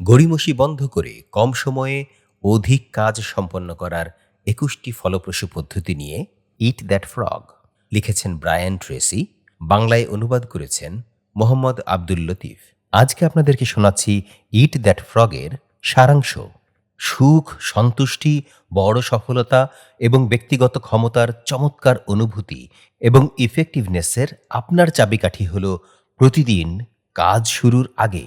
গড়িমসি বন্ধ করে কম সময়ে অধিক কাজ সম্পন্ন করার একুশটি ফলপ্রসূ পদ্ধতি নিয়ে ইট দ্যাট ফ্রগ লিখেছেন ব্রায়ান ট্রেসি, বাংলায় অনুবাদ করেছেন মোহাম্মদ আব্দুল লতিফ। আজকে আপনাদেরকে শোনাচ্ছি ইট দ্যাট ফ্রগের সারাংশ। সুখ, সন্তুষ্টি, বড় সফলতা এবং ব্যক্তিগত ক্ষমতার চমৎকার অনুভূতি এবং ইফেক্টিভনেসের আপনার চাবিকাঠি হল প্রতিদিন কাজ শুরুর আগে।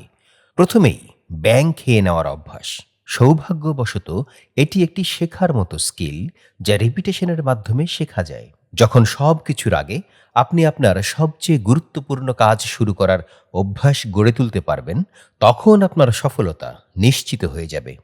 প্রথমেই ব্যাং খেয়ে নেওয়ার অভ্যাস। সৌভাগ্যবশত, এটি একটি শেখার মতো স্কিল যা রিপিটেশনের মাধ্যমে শেখা যায়। যখন সব কিছুর আগে আপনি আপনার সবচেয়ে গুরুত্বপূর্ণ কাজ শুরু করার অভ্যাস গড়ে তুলতে পারবেন, তখন আপনার সফলতা নিশ্চিত হয়ে যাবে।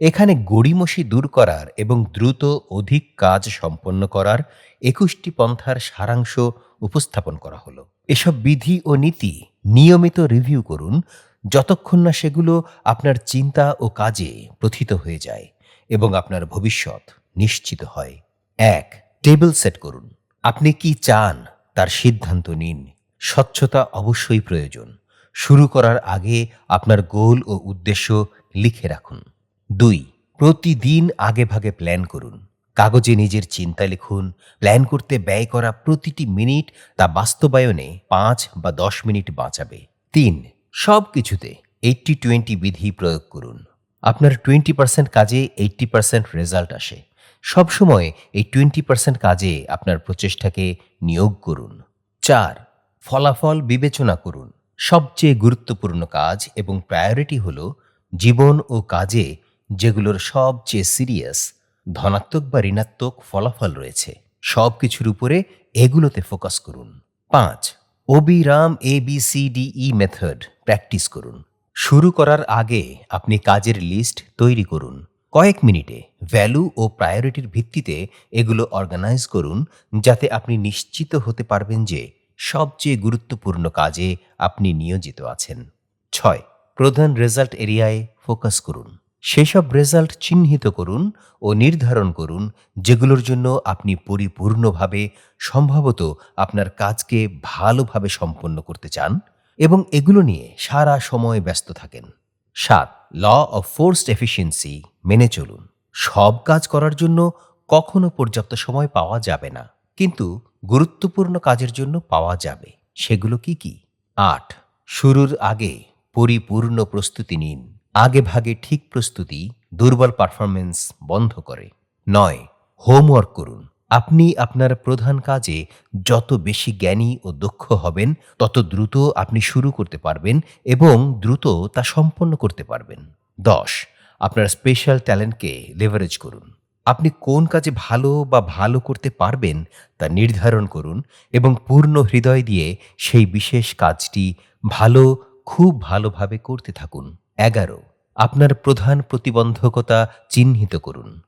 এখানে গড়িমসি দূর করার এবং দ্রুত অধিক কাজ সম্পন্ন করার একুশটি পন্থার সারাংশ উপস্থাপন করা হলো। এসব বিধি ও নীতি নিয়মিত রিভিউ করুন যতক্ষণ না সেগুলো আপনার চিন্তা ও কাজে প্রথিত হয়ে যায় এবং আপনার ভবিষ্যৎ নিশ্চিত হয়। এক, টেবিল সেট করুন। আপনি কি চান তার সিদ্ধান্ত নিন। স্বচ্ছতা অবশ্যই প্রয়োজন। শুরু করার আগে আপনার গোল ও উদ্দেশ্য লিখে রাখুন। দুই, প্রতিদিন আগে ভাগে প্ল্যান করুন। কাগজে নিজের চিন্তা লিখুন। প্ল্যান করতে ব্যয় করা প্রতিটি মিনিট তা বাস্তবায়নে পাঁচ বা দশ মিনিট বাঁচাবে। তিন সব কিছুতে এইট্টি টোয়েন্টি বিধি প্রয়োগ করুন। আপনার টোয়েন্টি পার্সেন্ট কাজে এইট্টি পার্সেন্ট রেজাল্ট আসে। সবসময় এই টোয়েন্টি পার্সেন্ট কাজে আপনার প্রচেষ্টাকে নিয়োগ করুন। চার, ফলাফল বিবেচনা করুন। সবচেয়ে গুরুত্বপূর্ণ কাজ এবং প্রায়োরিটি হল জীবন ও কাজে যেগুলোর সবচেয়ে সিরিয়াস, ধনাত্মক বা ঋণাত্মক ফলাফল রয়েছে। সব কিছুর উপরে এগুলোতে ফোকাস করুন। পাঁচ অবিরাম A B C D E method practice করুন। শুরু করার আগে আপনি কাজের লিস্ট তৈরি করুন। কয়েক মিনিটে ভ্যালু ও প্রায়োরিটির ভিত্তিতে এগুলো অর্গানাইজ করুন, যাতে আপনি নিশ্চিত হতে পারবেন যে সবচেয়ে গুরুত্বপূর্ণ কাজে আপনি নিয়োজিত আছেন। ছয়, প্রধান রেজাল্ট এরিয়ায় ফোকাস করুন। সেসব রেজাল্ট চিহ্নিত করুন ও নির্ধারণ করুন, যেগুলোর জন্য আপনি পরিপূর্ণভাবে, সম্ভবত আপনার কাজকে ভালোভাবে সম্পন্ন করতে চান এবং এগুলো নিয়ে সারা সময় ব্যস্ত থাকেন। সাত ল অফ ফোর্সড এফিসিয়েন্সি মেনে চলুন। সব কাজ করার জন্য কখনো পর্যাপ্ত সময় পাওয়া যাবে না, কিন্তু গুরুত্বপূর্ণ কাজের জন্য পাওয়া যাবে। সেগুলো কি কি? আট, শুরুর আগে পরিপূর্ণ প্রস্তুতি নিন। আগে ভাগে ঠিক প্রস্তুতি, দুর্বল পারফরমেন্স বন্ধ করে। নয় হোমওয়ার্ক করুন। আপনি আপনার প্রধান কাজে যত বেশি জ্ঞানী ও দক্ষ হবেন, তত দ্রুত আপনি শুরু করতে পারবেন এবং দ্রুত তা সম্পন্ন করতে পারবেন। দশ, আপনার স্পেশাল ট্যালেন্টকে লেভারেজ করুন। আপনি কোন কাজে ভালো বা ভালো করতে পারবেন তা নির্ধারণ করুন এবং পূর্ণ হৃদয় দিয়ে সেই বিশেষ কাজটি ভালো, খুব ভালোভাবে করতে থাকুন। এগারো। আপনার প্রধান প্রতিবন্ধকতা চিহ্নিত করুন।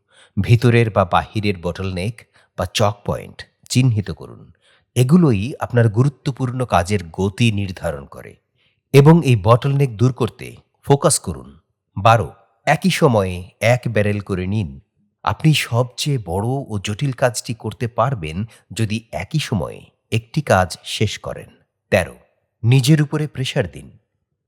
ভিতরের বা বাহিরের বটলনেক বা চক পয়েন্ট চিহ্নিত করুন। এগুলোই আপনার গুরুত্বপূর্ণ কাজের গতি নির্ধারণ করে। এবং এই বটলনেক দূর করতে ফোকাস করুন। বারো। একই সময়ে এক ব্যারেল করে নিন। আপনি সবচেয়ে বড় ও জটিল কাজটি করতে পারবেন যদি একই সময়ে একটি কাজ শেষ করেন। তেরো। নিজের উপরে প্রেশার দিন।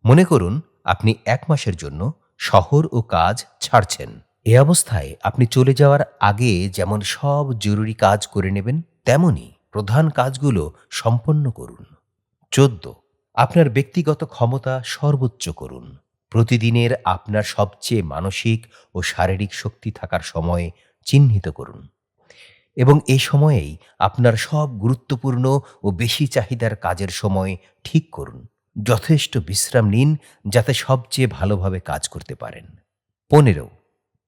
মনে করুন আপনি এক মাসের জন্য শহর ও কাজ ছাড়ছেন। এ অবস্থায় আপনি চলে যাওয়ার আগে যেমন সব জরুরি কাজ করে নেবেন তেমনি প্রধান কাজগুলো সম্পন্ন করুন। চোদ্দ, আপনার ব্যক্তিগত ক্ষমতা সর্বোচ্চ করুন। প্রতিদিনের আপনার সবচেয়ে মানসিক ও শারীরিক শক্তি থাকার সময় চিহ্নিত করুন। এবং এ সময়েই আপনার সব গুরুত্বপূর্ণ ও বেশি চাহিদার কাজের সময় ঠিক করুন। যথেষ্ট বিশ্রাম নিন যাতে সবচেয়ে ভালোভাবে কাজ করতে পারেন। পনেরো,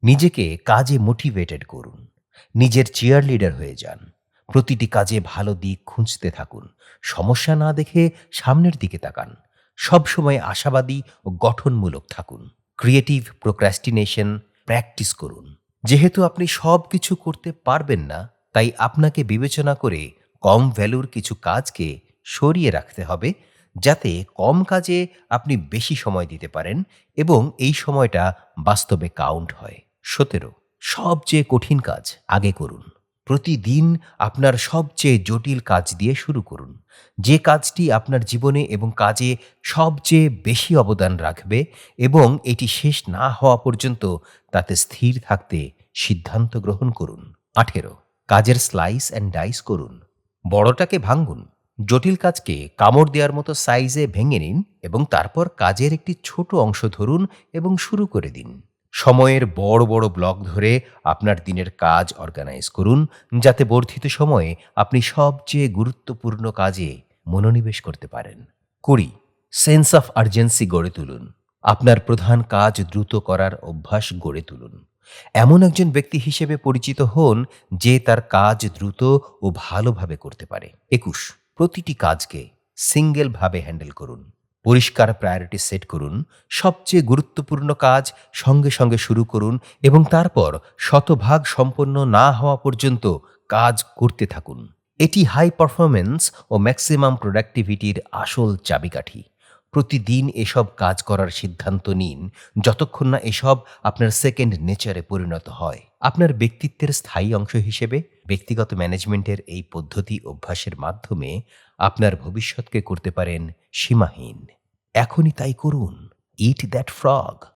নিজেকে কাজে মোটিভেটেড করুন। নিজের চেয়ার লিডার হয়ে যান। প্রতিটি কাজে ভালো দিক খুঁজতে থাকুন। সমস্যা না দেখে সামনের দিকে তাকান। সবসময় আশাবাদী ও গঠনমূলক থাকুন। ক্রিয়েটিভ প্রোক্রাস্টিনেশন প্র্যাকটিস করুন। যেহেতু আপনি সব কিছু করতে পারবেন না, তাই আপনাকে বিবেচনা করে কম ভ্যালুর কিছু কাজকে সরিয়ে রাখতে হবে। যাতে কম কাজে আপনি বেশি সময় দিতে পারেন এবং এই সময়টা বাস্তবে কাউন্ট হয়। সতেরো, সবচেয়ে কঠিন কাজ আগে করুন। প্রতিদিন আপনার সবচেয়ে জটিল কাজ দিয়ে শুরু করুন। যে কাজটি আপনার জীবনে এবং কাজে সবচেয়ে বেশি অবদান রাখবে এবং এটি শেষ না হওয়া পর্যন্ত তাতে স্থির থাকতে সিদ্ধান্ত গ্রহণ করুন। আঠেরো, কাজের স্লাইস অ্যান্ড ডাইস করুন। বড়টাকে ভাঙ্গুন জটিল কাজকে কামড় দেওয়ার মতো সাইজে ভেঙে নিন এবং তারপর কাজের একটি ছোট অংশ ধরুন এবং শুরু করে দিন। সময়ের বড় বড় ব্লক ধরে আপনার দিনের কাজ অর্গানাইজ করুন, যাতে বর্ধিত সময়ে আপনি সবচেয়ে গুরুত্বপূর্ণ কাজে মনোনিবেশ করতে পারেন। কুড়ি সেন্স অফ আর্জেন্সি গড়ে তুলুন। আপনার প্রধান কাজ দ্রুত করার অভ্যাস গড়ে তুলুন। এমন একজন ব্যক্তি হিসেবে পরিচিত হন যে তার কাজ দ্রুত ও ভালোভাবে করতে পারে। একুশ প্রতিটি কাজকে সিঙ্গেলভাবে হ্যান্ডেল করুন। পরিষ্কার প্রায়োরিটি সেট করুন। সবচেয়ে গুরুত্বপূর্ণ কাজ সঙ্গে সঙ্গে শুরু করুন এবং তারপর শতভাগ সম্পন্ন না হওয়া পর্যন্ত কাজ করতে থাকুন। এটি হাই পারফরমেন্স ও ম্যাক্সিমাম প্রোডাক্টিভিটির আসল চাবিকাঠি। প্রতিদিন এসব কাজ করার সিদ্ধান্ত নিন, যতক্ষণ না এসব আপনার সেকেন্ড নেচারে পরিণত হয়। আপনার ব্যক্তিত্বের স্থায়ী অংশ হিসেবে, ব্যক্তিগত ম্যানেজমেন্টের এই পদ্ধতি অভ্যাসের মাধ্যমে আপনার ভবিষ্যৎকে করতে পারেন সীমাহীন। এখনই তাই করুন। ইট দ্যাট ফ্রগ